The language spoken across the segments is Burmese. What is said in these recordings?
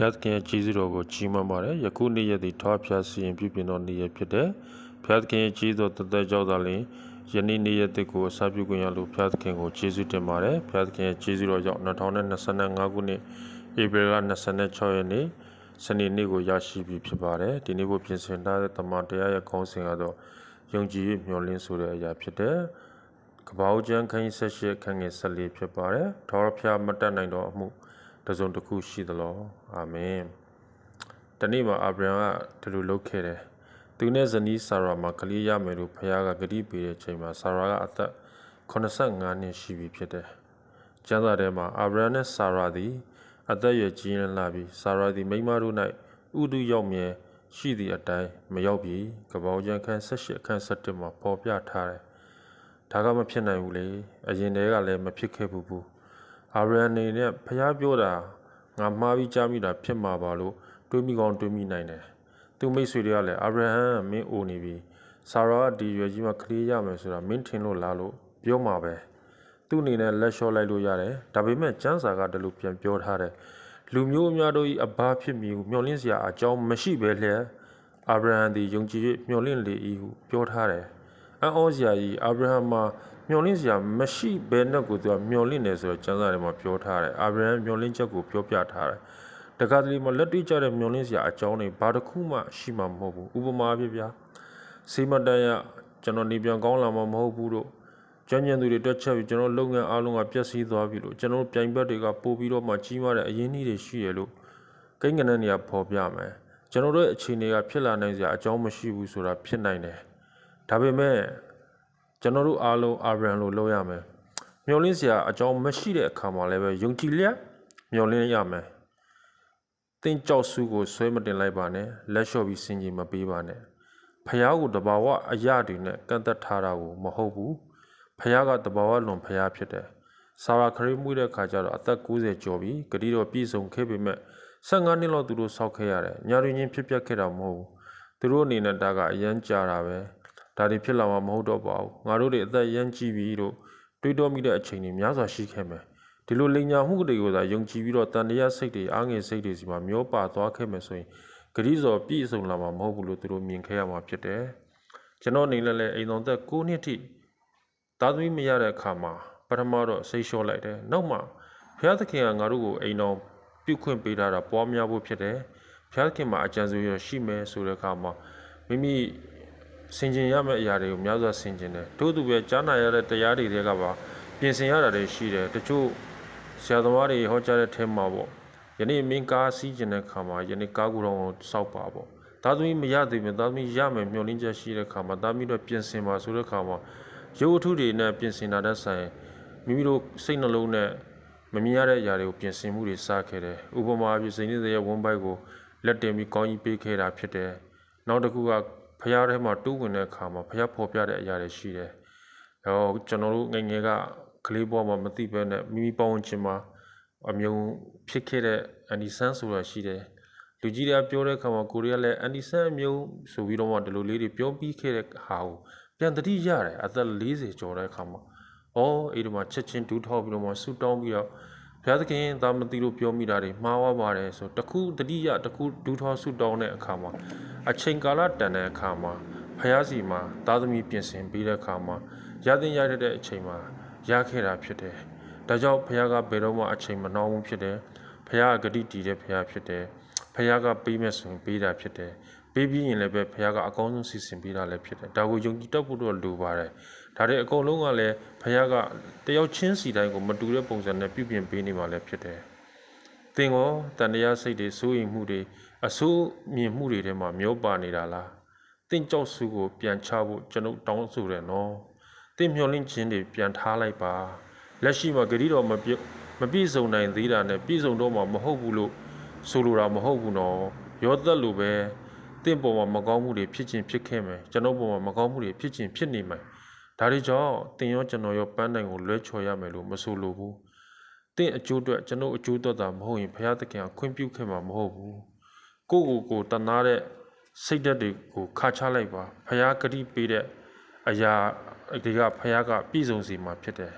ဖျားသခင်ရဲ့ကျေးဇူးတော်ကိုကြီးမားပါတယ်ယခုနေ့ရက်သည်ထောဖျားစီရင်ပြုပြင်တော်နေ့ရက်ဖြစ်တယ်ဖျားသခင်ရဲ့ကျေးဇူးတော်တသက်ကြောက်သာလျှင်ယနေ့နေ့ရက်တစ်ကိုအစာပြုခွင့်ရလို့ဖျားသခင်ကိုကျေးဇူးတင်ပါတယ်ဖျားသခင်ရဲ့ကျေးဇူးတော်ကြောင့်2025ခုနှစ်ဧပြီလ26ရက်နေ့စနေနေ့ကိုရရှိပြီဖြစ်ပါတယ်ဒီနေ့ကိုပြင်ဆင်ထားတဲ့တမန်တရားရဲ့ခေါင်းစဉ်ကတော့ယုံကြည်၍မျှော်လင့်ဆိုတဲ့အရာဖြစ်တယ်ကပ္ပဦးကျမ်းခန်းကြီး78ခန်းငယ်14ဖြစ်ပါတယ်ထောဖျားမတက်နိုင်တော့အမှု တစ်စုံတစ်ခုရှိသလောအာမင်တနေ့မှာအာဗြဟံကဒီလိုလုပ်ခဲ့တယ်သူနဲ့ဇနီးဆာရာမှာကလေးရမယ်လို့ဖခင်ကဂတိပေးတဲ့အချိန်မှာဆာရာကအသက်85နှစ်ရှိပြီဖြစ်တယ်ကျမ်းစာထဲမှာအာဗြဟံနဲ့ဆာရာသည်အသက်အရွယ်ကြီးရင်းလာပြီးဆာရာသည်မိန်းမတို့၌ဥဒုရောက်မြဲရှိသည့်အတိုင်းမရောက်ပြီးကပောင်ကျန်ခန်း78အခန်း7မှာပေါ်ပြထားတယ်ဒါကမဖြစ်နိုင်ဘူးလေအရင်တည်းကလည်းမဖြစ်ခဲ့ဘူးဘူး အာဗြဟံနေနဲ့ဖះပြောတာငါမှားပြီးကြားမိတာဖြစ်မှာပါလို့တွေးမိကောင်းတွေးမိနိုင်တယ်သူမိတ်ဆွေတွေကလည်းအာဗြဟံမင်းအိုနေပြီဆာရာကဒီရွယ်ကြီးမှခလေးရမယ်ဆိုတာမင်းထင်လို့လားလို့ပြောမှာပဲသူ့အနေနဲ့လက်လျှော့လိုက်လို့ရတယ်ဒါပေမဲ့ကျန်းစာကတလူပြန်ပြောထားတယ်လူမျိုးအများတို့၏အဘဖြစ်မည်ဟုမျှော်လင့်စရာအကြောင်းမရှိပဲလျက်အာဗြဟံသည်ယုံကြည်၍မျှော်လင့်လေ၏ဟုပြောထားတယ်အံ့ဩစရာကြီးအာဗြဟံမှာ မျောလင့်စရာမရှိဘဲနဲ့ကိုသူကမျောလင့်တယ်ဆိုတော့ကျမ်းစာထဲမှာပြောထားတယ်အာဗြဟံမျောလင့်ချက်ကိုပြောပြထားတယ်တခါတလေမှာလက်တွေ့ကျတဲ့မျောလင့်စရာအကြောင်းတွေဘာတစ်ခုမှရှိမှာမဟုတ်ဘူးဥပမာပြပြစေမတန်ရကျွန်တော်နေပြန်ကောင်းလာမှာမဟုတ်ဘူးတို့ကျန်းကျန်သူတွေတက်ချက်ပြီးကျွန်တော်လုပ်ငန်းအားလုံးကပျက်စီးသွားပြီလို့ကျွန်တော်ပြိုင်ဘက်တွေကပို့ပြီးတော့မှကြီးမားတဲ့အရင်းအနှီးတွေရှိရလို့ကိန်းကနန်းတွေကပေါ်ပြမယ်ကျွန်တော်တို့ရဲ့အခြေအနေကဖြစ်လာနိုင်စရာအကြောင်းမရှိဘူးဆိုတာဖြစ်နိုင်တယ်ဒါပေမဲ့ ကျွန်တော်တို့အားလုံးအာဗြဟံလိုလုပ်ရမယ်မျောလင်းစရာအကြောင်းမရှိတဲ့အခါမှာလည်းပဲယုံကြည်လျက်မျောလင်းရမယ်သင်ကြောက်စုကိုဆွဲမတင်လိုက်ပါနဲ့လက်လျှော့ပြီးစင်ကြီးမပေးပါနဲ့ဖះကိုတဘာဝအရာတွေနဲ့ကန့်သက်ထားတာကိုမဟုတ်ဘူးဖះကတဘာဝလွန်ဖះဖြစ်တယ်ဆာရာခရီးမှုတဲ့ခါကျတော့အသက်60ကျော်ပြီဂတိတော်ပြည့်စုံခဲ့ပေမဲ့15နှစ်လောက်သူတို့ဆောက်ခဲ့ရတယ်ညာရင်းချင်းဖြစ်ပျက်ခဲ့တာမဟုတ်ဘူးသူတို့အနေနဲ့ဒါကအရန်ကြာတာပဲ ဒါတွေဖြစ်လာမှာမဟုတ်တော့ပါဘူးငါတို့တွေအသက်ရမ်းကြည့်ပြီးလို့တွေးတောမိတဲ့အချိန်တွေများစွာရှိခဲ့မယ်ဒီလိုလိန်ညာမှုတွေကိုသာယုံကြည်ပြီးတော့တန်တရားစိတ်တွေအားငယ်စိတ်တွေစီမှာမျောပါသွားခဲ့မယ်ဆိုရင်ဂရိဇော်ပြည့်စုံလာမှာမဟုတ်ဘူးလို့သူတို့မြင်ခဲ့ရမှာဖြစ်တယ်ကျွန်တော်အနေနဲ့လည်းအိမ်တော်သက်9နှစ်ထိသားသမီးမရတဲ့အခါမှာပထမတော့စိတ်လျှော့လိုက်တယ်နောက်မှဘုရားသခင်ကငါတို့ကိုအိမ်တော်ပြုခွင့်ပေးထားတာပွားများဖို့ဖြစ်တယ်ဘုရားသခင်မှာအကြံစီရရှိမယ်ဆိုတဲ့အခါမှာမိမိ ဆင်ခြင်ရမယ့်အရာတွေကိုများစွာဆင်ခြင်တယ်တို့သူပဲကြားနာရတဲ့တရားတွေတွေကပါပြင်ဆင်ရတာတွေရှိတယ်တချို့ဆရာသမားတွေဟောကြားတဲ့ထဲမှာပေါ့ယနေ့မင်းကားစီးကျင်တဲ့ခါမှာယနေ့ကားကူတော်ကိုစောက်ပါပေါ့သားသမီးမရသေးဘူးသားသမီးရမယ်မျှော်လင့်ချက်ရှိတဲ့ခါမှာသားသမီးတော့ပြင်ဆင်ပါဆိုတဲ့ခါမှာရုပ်အထုတွေနဲ့ပြင်ဆင်တာတဲ့ဆိုင်မိမိတို့စိတ်နှလုံးနဲ့မမြင်ရတဲ့အရာတွေကိုပြင်ဆင်မှုတွေစခဲ့တယ်ဥပမာပြစိန်နေတဲ့ဝန်းပိုက်ကိုလက်တင်ပြီးကောင်းကြီးပေးခဲ့တာဖြစ်တယ်နောက်တစ်ခုက ဖះထဲမှာတူးဝင်တဲ့အခါမှာဖះဖော်ပြတဲ့အရာတွေရှိတယ်။အဲတော့ကျွန်တော်တို့ငငယ်ကကလေးဘဝမှာမသိဘဲနဲ့မိမိပေါင်းချင်းမှာအမြုံဖြစ်ခဲ့တဲ့အန်ဒီဆန်ဆိုတာရှိတယ်။လူကြီးတွေကပြောတဲ့အခါမှာကိုရီးယားလည်းအန်ဒီဆန်အမြုံဆိုပြီးတော့မှဒီလိုလေးတွေပြောပြီးခဲ့တဲ့ဟာကိုပြန်တတိရတယ်အသက်40ကျော်တဲ့အခါမှာအော်အဲ့ဒီမှာချက်ချင်းဒူးထောက်ပြီးတော့မှဆူတောင်းပြီးတော့ ဘုရားသခင်သာမတိလို့ပြောမိတာတွေမှားဝပါတယ်ဆိုတခုတတိယတခုဒူးထောက်ဆူတောင်းတဲ့အခါမှာအချိန်ကာလတန်တဲ့အခါမှာဖယားစီမှာသားသမီးပြင်ဆင်ပြီးတဲ့အခါမှာရတဲ့ရတဲ့အချိန်မှာရခဲ့တာဖြစ်တယ်။ဒါကြောင့်ဖယားကဘယ်တော့မှအချိန်မနှောင်းဘူးဖြစ်တယ်။ဖယားကဂတိတည်တဲ့ဖယားဖြစ်တယ်။ဖယားကပေးမဲ့ဆိုရင်ပေးတာဖြစ်တယ်။ ပေးပြီးရင်လည်းပဲဖယားကအကောင်းဆုံးစီစဉ်ပေးတာလည်းဖြစ်တယ်။ဒါကိုယုံကြည်တတ်ဖို့တော့လိုပါတယ်။ဒါတဲ့အကုန်လုံးကလည်းဖယားကတယောက်ချင်းစီတိုင်းကိုမတူတဲ့ပုံစံနဲ့ပြုပြင်ပေးနေမှလည်းဖြစ်တယ်။သင်ကောတန်တရားစိတ်တွေစိုးရိမ်မှုတွေအဆိုးမြင်မှုတွေထဲမှာမျောပါနေတာလားတင့်ကြောက်စုကိုပြန်ချဖို့ကျွန်ုပ်တောင်းဆိုတယ်နော်တင့်မျောလင့်ခြင်းတွေပြန်ထားလိုက်ပါလက်ရှိမှာဂရီတော်မပြမပြည့်စုံနိုင်သေးတာနဲ့ပြည့်စုံတော့မှမဟုတ်ဘူးလို့ဆိုလိုတာမဟုတ်ဘူးနော်ရောသက်လိုပဲ တင့်ပေါ်မှာမကောင်းမှုတွေဖြစ်ခြင်းဖြစ်ခဲ့မယ်ကျွန်ုပ်ပေါ်မှာမကောင်းမှုတွေဖြစ်ခြင်းဖြစ်နေမယ်ဒါတွေကြောင့်တင်ရောကျွန်တော်ရောပန်းတိုင်ကိုလွဲချော်ရမယ်လို့မဆိုလိုဘူးတင့်အကျိုးအတွက်ကျွန်ုပ်အကျိုးအတွက်သာမဟုတ်ရင်ဘုရားသခင်ကခွင့်ပြုခဲ့မှာမဟုတ်ဘူးကိုကိုကိုတနာတဲ့စိတ်ဓာတ်တွေကိုခါချလိုက်ပါဖះဂတိပေးတဲ့အရာတွေကဖះကပြည့်စုံစီမှာဖြစ်တယ်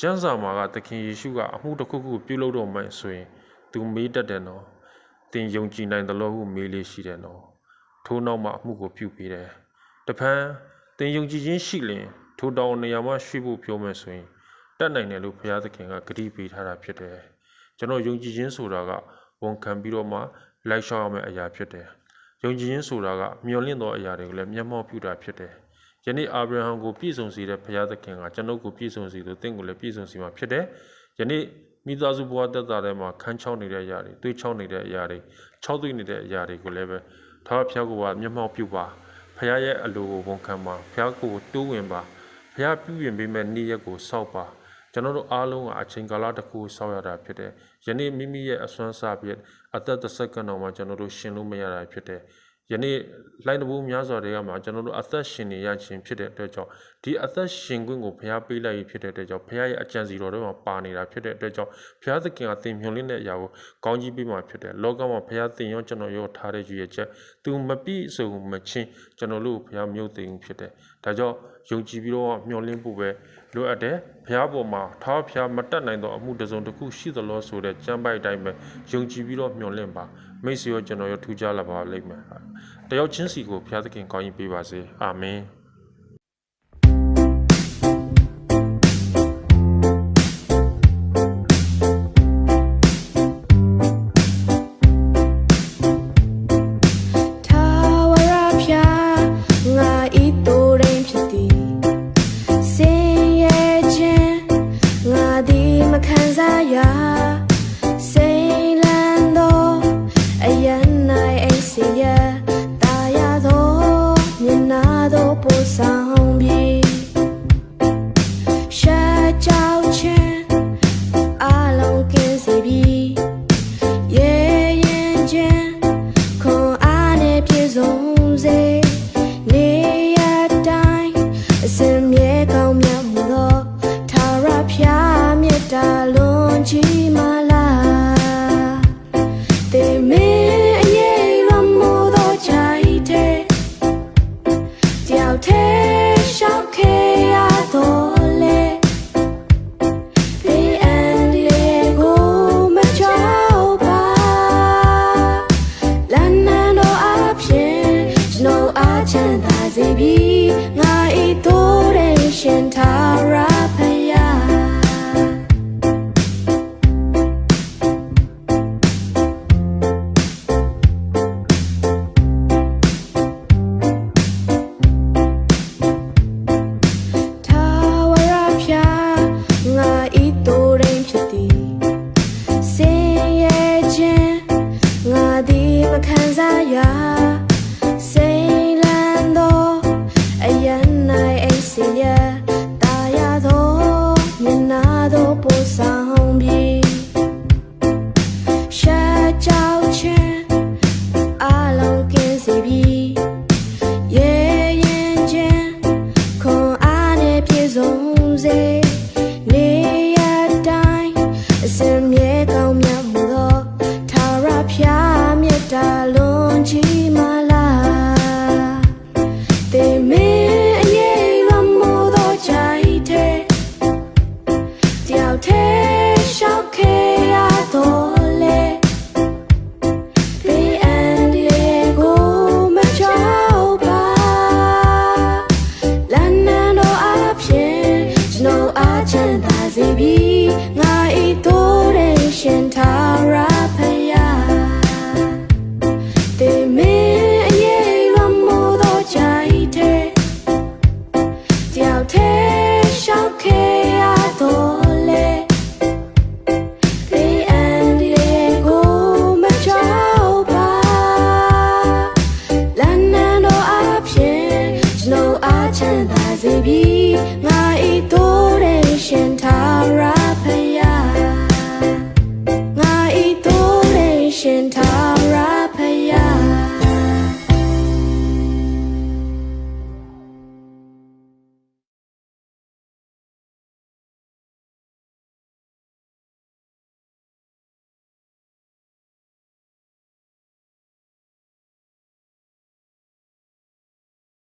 ကျမ်းစာမှာကသခင်ယေရှုကအမှုတစ်ခုခုပြုလုပ်တော့မှဆိုရင်သူမေးတတ်တယ်နော်သတင်ယုံကြည်နိုင်သလိုဟုမေးလေးရှိတယ်နော် ထို့နောက်မှအမှုကိုပြုပေးတယ်တဖန်တင်ယုံကြည်ခြင်းရှိလင်ထိုတောင်နေရာမှာရွှေ့ဖို့ပြောမယ်ဆိုရင်တတ်နိုင်တယ်လို့ဘုရားသခင်ကဂရုပေးထားတာဖြစ်တယ်ကျွန်တော်ယုံကြည်ခြင်းဆိုတာကဝန်ခံပြီးတော့မှလိုက်ရှောက်ရမယ့်အရာဖြစ်တယ်ယုံကြည်ခြင်းဆိုတာကမျှော်လင့်သောအရာတွေကိုလည်းမျက်မှောက်ပြုတာဖြစ်တယ်ယနေ့အာဗြဟံကိုပြည့်စုံစေတဲ့ဘုရားသခင်ကကျွန်ုပ်ကိုပြည့်စုံစေလို့တင့်ကိုလည်းပြည့်စုံစေမှာဖြစ်တယ်ယနေ့မိသားစုဘဝတက်တာထဲမှာခန်းချောင်းနေတဲ့အရာတွေတွေးချောင်းနေတဲ့အရာတွေချောက်သွေးနေတဲ့အရာတွေကိုလည်းပဲ ထာဝရဘုရားကမျက်မှောက်ပြုပါဘုရားရဲ့အလိုကိုဝန်ခံပါဘုရားကိုတိုးဝင်ပါဘုရားပြုပြင်ပေးမဲ့နေ့ရက်ကိုစောင့်ပါကျွန်တော်တို့အားလုံးကအချိန်ကာလတစ်ခုစောင့်ရတာဖြစ်တယ်ယနေ့မိမိရဲ့အစွမ်းစားပြည့်အသက်တစ်စက္ကန့်တော့မှကျွန်တော်တို့ရှင်လို့မရတာဖြစ်တယ် ယနေ့လိုင်းတဘူများစွာတွေကမှကျွန်တော်တို့အသက်ရှင်နေရခြင်းဖြစ်တဲ့အတွက်ကြောင့်ဒီအသက်ရှင်ခွင့်ကိုဘုရားပေးလိုက်ရဖြစ်တဲ့အတွက်ကြောင့်ဘုရားရဲ့အကြံစီတော်တွေမှာပါနေတာဖြစ်တဲ့အတွက်ကြောင့်ဘုရားသခင်ကသင်မြှော်လင့်တဲ့အရာကိုကောင်းကြီးပေးမှဖြစ်တယ်လောကမှာဘုရားသင်ရောကျွန်တော်ရောထားတဲ့ရည်ရွယ်ချက်သူမပြည့်စုံမချင်းကျွန်တော်တို့ဘုရားမြုပ်သိမ်းဖြစ်တယ်ဒါကြောင့်ယုံကြည်ပြီးတော့မျှော်လင့်ဖို့ပဲ လိုအပ်တယ်ဘုရားပေါ်မှာထားဘုရားမတက်နိုင်သောအမှုတစ်စုံတစ်ခုရှိသလို့ဆိုတဲ့ကြမ်းပိုက်တိုင်းပဲယုံကြည်ပြီးတော့မျှော်လင့်ပါမိတ်ဆွေရောကျွန်တော်ရောထူးခြားလာပါလိမ့်မယ်တယောက်ချင်းစီကိုဘုရားသခင်ကောင်းကြီးပေးပါစေအာမင် 看在呀，谁懒惰？哎呀，那哎谁呀？大丫头，你那都不上比，下交钱，阿龙跟谁比？